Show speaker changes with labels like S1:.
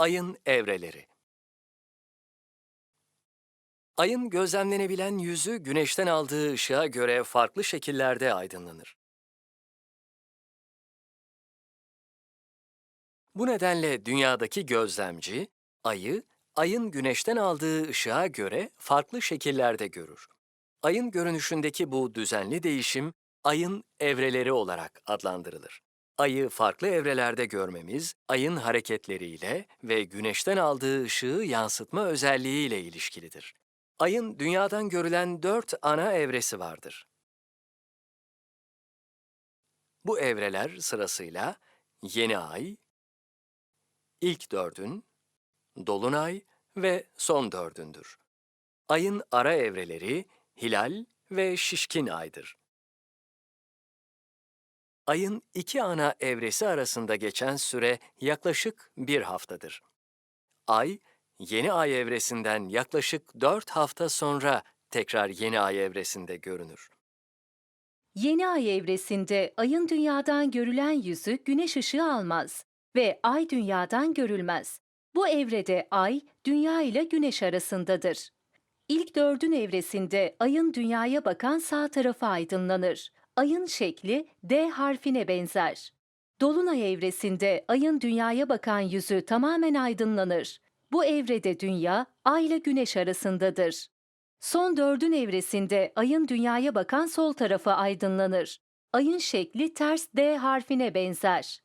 S1: Ayın evreleri Ayın gözlemlenebilen yüzü güneşten aldığı ışığa göre farklı şekillerde aydınlanır. Bu nedenle dünyadaki gözlemci, ayı, ayın güneşten aldığı ışığa göre farklı şekillerde görür. Ayın görünüşündeki bu düzenli değişim, ayın evreleri olarak adlandırılır. Ayı farklı evrelerde görmemiz, ayın hareketleriyle ve güneşten aldığı ışığı yansıtma özelliğiyle ilişkilidir. Ayın dünyadan görülen dört ana evresi vardır. Bu evreler sırasıyla yeni ay, ilk dördün, dolunay ve son dördündür. Ayın ara evreleri hilal ve şişkin aydır. Ayın iki ana evresi arasında geçen süre yaklaşık bir haftadır. Ay, yeni ay evresinden yaklaşık dört hafta sonra tekrar yeni ay evresinde görünür.
S2: Yeni ay evresinde ayın dünyadan görülen yüzü güneş ışığı almaz ve ay dünyadan görülmez. Bu evrede ay dünya ile güneş arasındadır. İlk dördün evresinde ayın dünyaya bakan sağ tarafı aydınlanır. Ayın şekli D harfine benzer. Dolunay evresinde ayın dünyaya bakan yüzü tamamen aydınlanır. Bu evrede dünya ay ile güneş arasındadır. Son dördün evresinde ayın dünyaya bakan sol tarafı aydınlanır. Ayın şekli ters D harfine benzer.